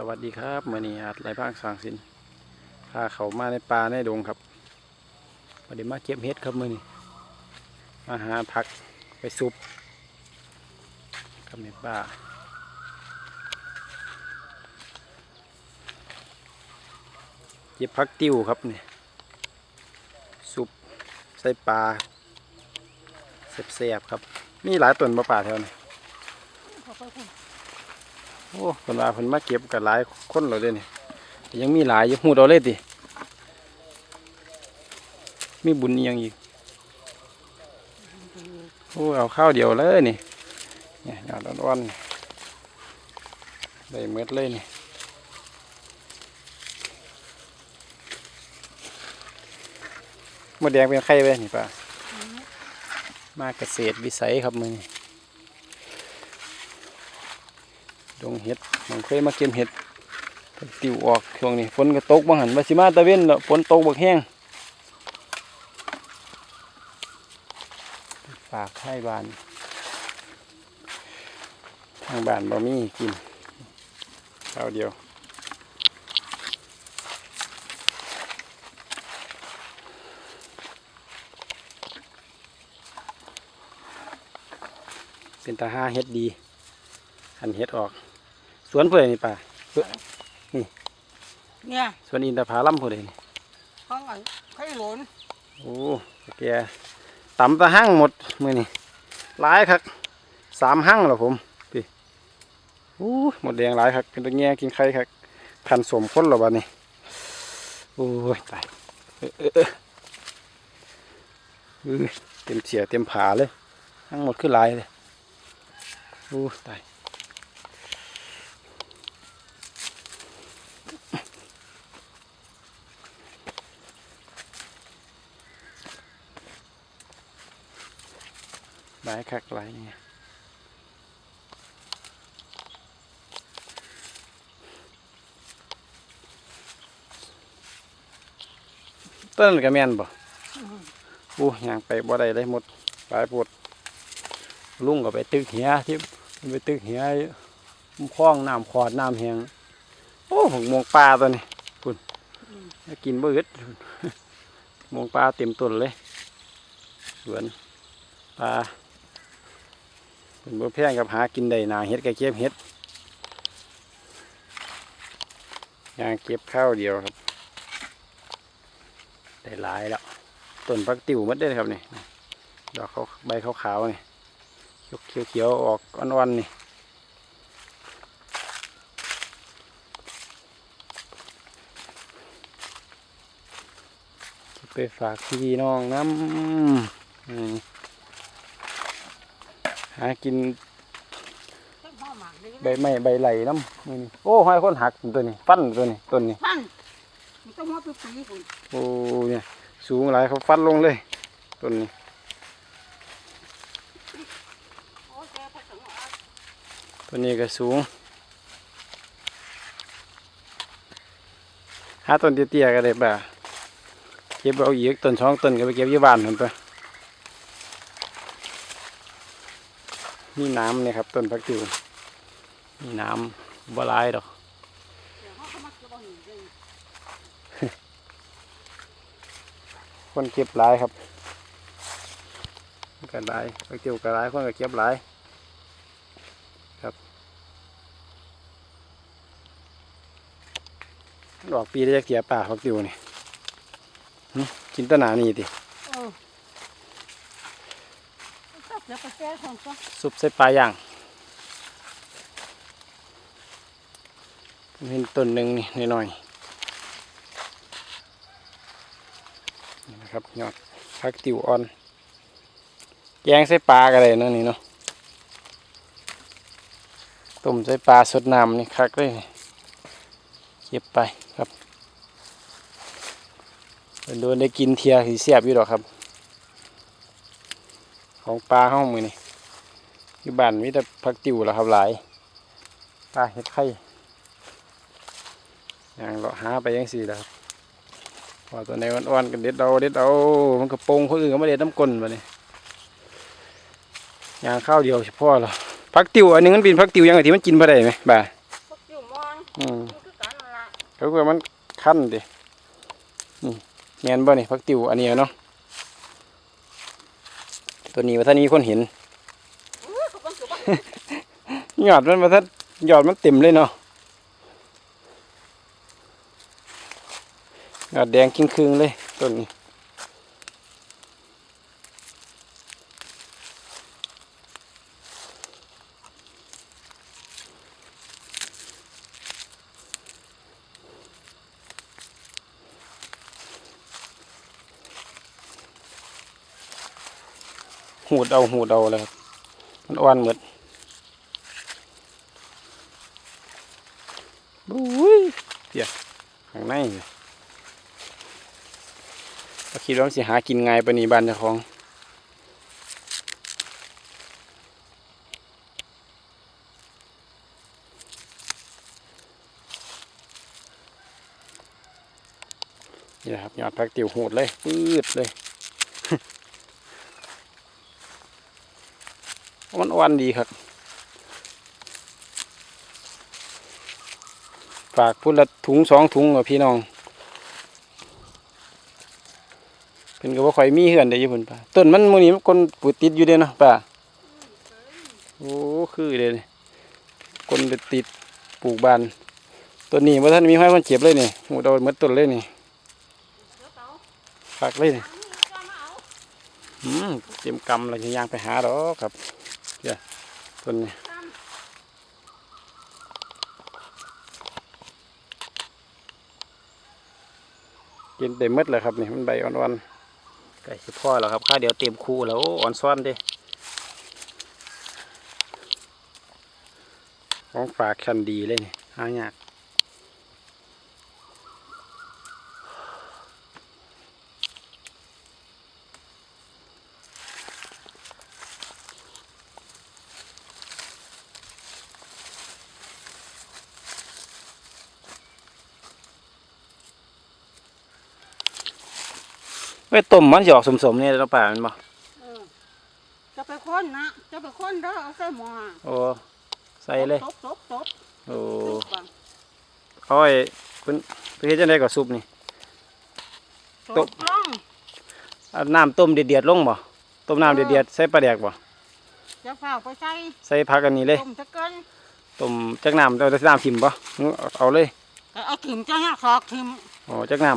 สวัสดีครับมื่อนี้อาจไรบ้างสางสินพาเขามาในป่าในดงครับวันนี้มาเก็บเห็ดครับมื่อนี้มาหาผักไปซุปกับในป่าเก็บผักติ้วครับนี่ซุปใส่ปลาแซ่บๆครับ มีหลายต้นมะป่าแถวนี้ โอ้คนว่าเพิ่นมาเก็บกันหลายคนเลยเด้นี่ยังมีหลายอยู่หูดเอาเลยติมีบุญยังอีกโอ้เอาข้าวเดียวเลยนี่เนี่ยยอดอ่อนๆได้เม็ดเลยนี่มดแดงเป็นไข่เลยนี่ป้ามาเกษตรวิสัยครับมือนี่ ดงเห็ดมันเคยมาเก็บเห็ดติวออกช่วงนี้ฝนก็ตกบางหันมาสิมาตะเว้นแล้วฝนตกบักแห้งฝากให้บ้าน ทางบ้านบ่มีกินข้าเดียวเป็นตาห้าเฮ็ดดีหันเฮ็ดออก สวนเพื่อนนี่ป่าเนี่ยสวนอินทผลัมผู้ใดนี่ข้างไอ้ไข่หลนโอ้แกตำตะหั่งหมดมือนี่หลายครับสามหั่งแล้วผมพี่โอ้หมดแดงหลายครับเป็นตัวแง่กินไข่ครับพันสมคนแล้วบัดนี้โอ้ยตายเออเออเออเออเต็มเสียเต็มผาเลยทั้งหมดคือหลายเลยโอ้ตาย หลายคักหลายเนี่ยต้นนนก็แม่นบ่โอ้ยางไปบ่ได้เลยหมดหลายปวดลุงก็ไปตึกเหียที่ไปตึกเหียคล้องน้ำขอดน้ำแหงโอ้ผมมองปลาตัวนี้คุณกินบ่อึดมองปลาเต็มต้นเลยสวนปลา เป็นบ่แพงกับหากินได้นาเฮ็ดก็เก็บเฮ็ดยางเก็บข้าวเดียวครับ ได้หลายแล้วต้นพักติวมัดได้ครับนี่ดอกเขาใบขาวๆนี่เขียวเขียวๆออกอ่อนๆนี่ไปฝากพี่น้องน้ำอืม หากินไข่พ่อหมากเลยใบไม้ใบไหลน้ำนี่นี่โอ้ห้อยคนหักตัวนี้ฟันตัวนี้ต้นนี้ท่านมันต้องมาปีปีคุณโอ้เนี่ยสูงหลายเขาฟันลงเลยต้นนี้โอ้ยแกพัดถึงอะต้นนี้ก็สูงหาต้นเตี้ยๆก็ได้บ่าเก็บเอาอีกต้นช่องต้นก็ไปเก็บที่บ้านผมไป มีน้ำเนี่ยครับ ต้นพักติวมีน้ำบ่หลายดอกเดี๋ยวเขาเข้ามาเก็บเอาหนึ่งเลยคนเก็บหลายครับก็หลายพักติวก็หลายคนก็เก็บหลายดอกปีได้จะเกียป่าพักติวนี่หึกินแตหนานี่ติเออจับ แล้วก็แก้ของก็ซุปใส่ปลาย่างเห็นต้นหนึ่งนี่หน่อยนี่นะครับยอดพักติวอ่อนแกงใส่ปลาก็ได้เนาะนี่เนาะต้มใส่ปลาสดน้ำนี่คักเลยเก็บไปครับโดนได้กินเทียสีเสียบอยู่ดอครับ ของปลาห้องมือนี่อยู่บ้านมีแต่ผักติวแล้วครับหลายปลาเห็ดไข่อย่างเราหาไปยังสี่แล้วครับพอตัวไหนอ่อนๆกันเด็ดเอาเด็ดเอามันกระโปรงคนอื่นก็ไม่เด็ดน้ำก้นมาเนี่ยอย่างข้าวเดียวเฉพาะเหรอผักติวอันนี้มันเป็นผักติวยังไงที่มันกินพอได้ไหมบ่าพวกอยู่มองอืมมันคือกันนั่นล่ะก็คือมันขั้นดินี่แมนบ่นี่พักติวอันนี้เนาะ ตัวนี้ว่าท่านนี้คนเห็นอู้ยเขาบังเกิดบ่ยอดมันว่าท่านยอดมันเต็มเลยเนาะยอดแดงกิ้งคืงเลยต้นนี้ หูดเอาหูดเอาเลยครับมันอ่อนหมดบุ้ยเดี๋ยวข้างในเลยก็คิดว่ามันสิหากินง่ายปานนี้บ้านเจ้าของนี่นะครับยอดพักติวหูดเลยปืดเลย มันอ่อนดีครับ ฝากพุ่นละถุงสองถุงกับพี่น้องเป็นก็ว่าข่อยมีเหือนได้อยี่พุ่นป่าต้นมันหมูนี้มันคนปลูกติดอยู่เด้เนาะป่าโอ้คือเด้นี่คนไปติดปลูกบานต้นนี้ว่าท่านมีห้อยมันเจ็บเลยนี่หูดเอาหมดต้นเลยนี่เดี๋ยวเตาฝากเลยนี่อันนี้จะมาเอาอืมเตรียมกำแล้วจะย่างไปหาดอกครับ เดี๋ยวต้นนี้ตามกินเต็มหมดเลยครับนี่มันใบอ่อนๆไก่สิพ่อแล้วครับข้าเดี๋ยวเต็มคูแล้วโอ้อ่อนซ้อนเด้ของฝากชั้นดีเลยนี่หายาก ไว้ต้มมันสิออกสมๆนี่แล้วป่ามันบ่เออจะไปค้นนะจะไปค้นเด้อเอาใส่หม้อโอ้ใส่เลยตบตบตบโอ้ตบบังเอาไอ้เพิ่นเพิ่นเฮ็ดจังได๋ก็ซุปนี่ตตบบล่องเอาน้ำต้มเดือดๆลงบ่ต้มน้ำเดือดๆใส่ปลาแดกบ่จะเฝ้าไปใส่ใส่ผักอันนี้เลยต้มตะเกินต้มจักน้ำเอาแต่น้ำทิมบ่หรือเอาเอาเลยก็เอาถิ่มจะเนี่ยขอกถิ่มอ๋อจักน้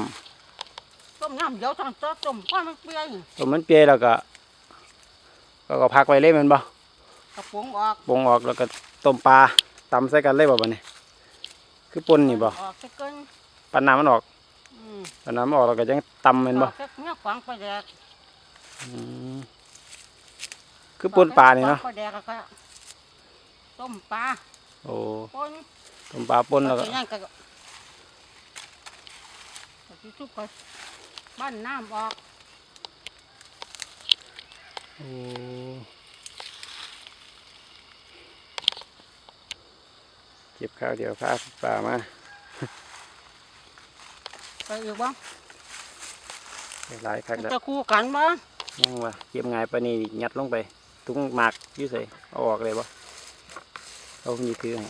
ต้มน้ำเดี๋ยวทางเตอต้มก้อนมันเปื่อยำต้มมันเปียแล้วก็แล้วก็พักไว้เลยแมันบ่กระปุงออกปรุงออกแล้วก็ต้มปลาตำใส่กันเลยบ่บัดนี้ คือป่นนี่บ่ออกตะเกินปั้นน้ำมันออกอืมปั้นน้ำมันออกแล้วก็จังตำแม่นบ่ออกจากเนี่ยขวางไปแดกอืมคือป่นปลานี่เนาะขวงไปแดกแล้วก็ต้มปลาโอ้ป่นต้มปลาป่นแล้วก็เอาไปย่างก็ก็สิทุบก็บ้านน้ำออกโอ้เก็บข้าวเดี๋ยวพาปลามาไปอีกบ้างหลายคักแล้วจะคู่กันบ้างยังว่าเก็บง่ายปานนี้ยัดลงไปถุงหมากอยู่ใส่เอาออกเลยบ่เอามีคือให้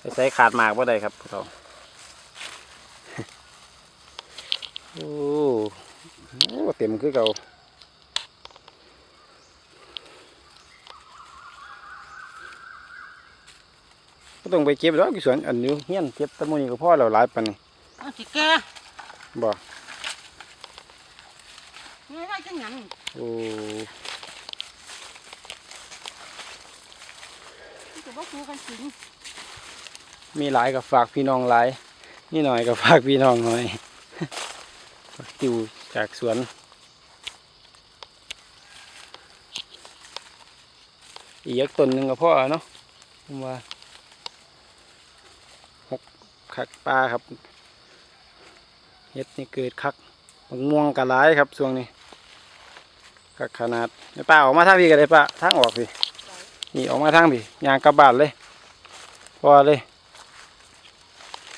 ไปใส่ขาดหมากบ่ได้ครับพวกเราโอ้โอ้เต็มคือเก่าก็ต้องไปเก็บแล้วกี่สวนอันนี้เฮียนเก็บแตะมูนี่ก็พอแล้วหลายปานนี้เอาสิแกบ่นี่ได้จังหยังโอ้ มีหลายกับฝากพี่น้องหลายนี่หน่อยกับฝากพี่น้องหน่อยติวจากสวนอีกต้นหนึ่งกับพ่อเนาะผมว่าหกคักปลาครับเฮ็ดนี่เกิดคักมะม่วงกะหลายครับช่วงนี้คักขนาดเดี๋ยวป้าออกมาทางพี่กันเลยป้าทางออกพี่ นี่ออกมาทางพี่ยางกลับานเลย พอเลย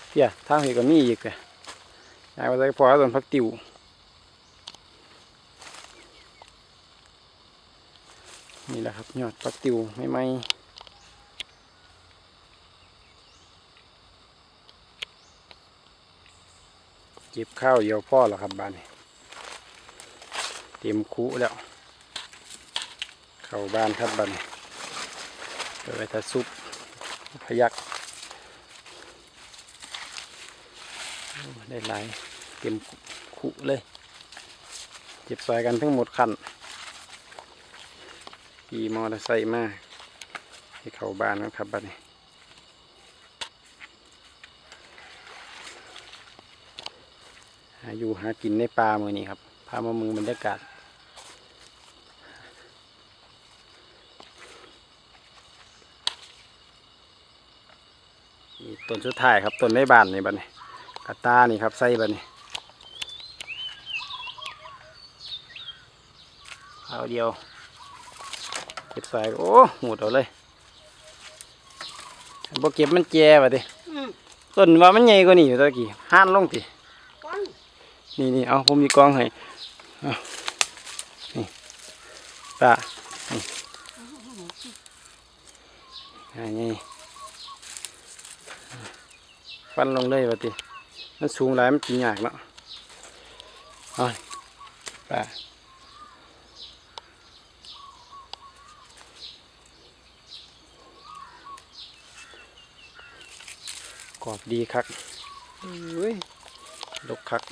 เพี่ยทางพี่ก็มีอีกเลยยายว่าจะพอต้นพักติวนี่แหละครับยอดปักติวไม่ไหมเก็บข้าวเดียวพ่อแล้วครับบ้านนี้เตรียมคุแล้ว เข้าบ้านครับบ้านนี้ ไว้ถ้าซุปพยักได้หลายเตรียมคุเลยเก็บซอยกันทั้งหมดคันขี่มอเตอร์ไซค์มาให้เขาบ้านนะครับบ้านนี้หาอยู่หากินในป่ามือนี้ครับพามามือบรรยากาศ นี่ ต้นสุดท้ายครับต้นในบ้านนี่บัดนี้กระตานี่ครับใส่บัดนี้เอาเดียวเก็บใส่โอ้หมดเอาเลยบ่เก็บมันแจบัดนี้อืมต้นว่ามันใหญ่กว่านี้อยู่ตะกี้ห้านลงติก้อนนี่นี่เอาผมมีกองให้เอานี่ตานี่อันนี้ ฟันลงเลยว่าติมันสูงหลายมันกินยากเนาะเอาตากรอบดีคักเฮ้ยลกคัก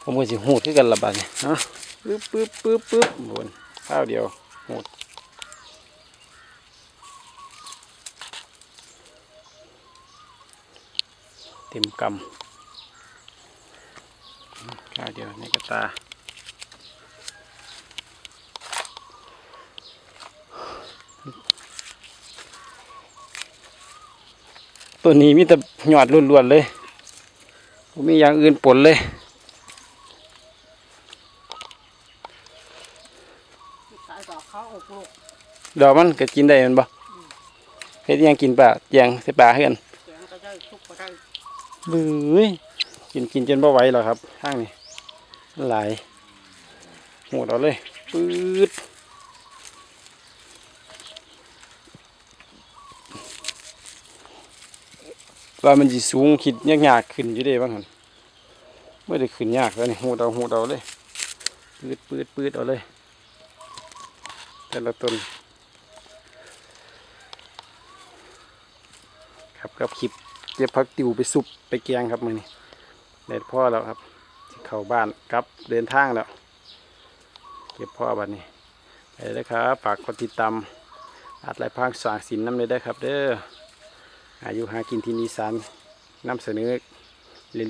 ผมก็สิหูดคือกันละบาดนี่ฮะปึ๊บปึ๊บปึ๊บปึ๊บบนข้าวเดียวหูด ต็มกำข้าวเดียวในกระตา ตัวนี้มีแต่หยอดล้วนๆเลยผมมีอย่างอื่นปนเลยตายต่อเขาอกลูกดอกมันก็กินได้แมันบ่เฮ็ดอิหยังกินปลาแยงใส่ปลาเฮือน แกงก็ได้ทุกก็ได้ บื้อกินกินจนบ่ไหวแล้วครับทางนี้มันหลายหมดเอาเลยปื๊ดว่ามันสิสูงคิดยากๆขึ้นอยู่เด้บ้างหันไม่ได้ขึ้นยากแล้วนี่หูดเอาหูดเอาเลยปืดปืดปืดเอาเลย แต่ละต้นครับกับคลิป เก็บผักติวไปสุปไปแกงครับมือนี้เด็ดพ่อแล้วครับเข้าบ้านกลับเดินทางแล้ว เก็บพ่อบัดนี้ไปเลยครับฝากกดติดตามอาจไรพางสางสินน้ำเลยได้ครับเด้ออายุหากินที่นิสานนำเสนอ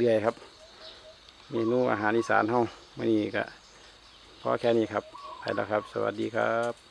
เรื่อยๆครับเมนูอาหารอีสานห้องมื่อนี้ก็พอแค่นี้ครับไปแล้วครับ สวัสดีครับ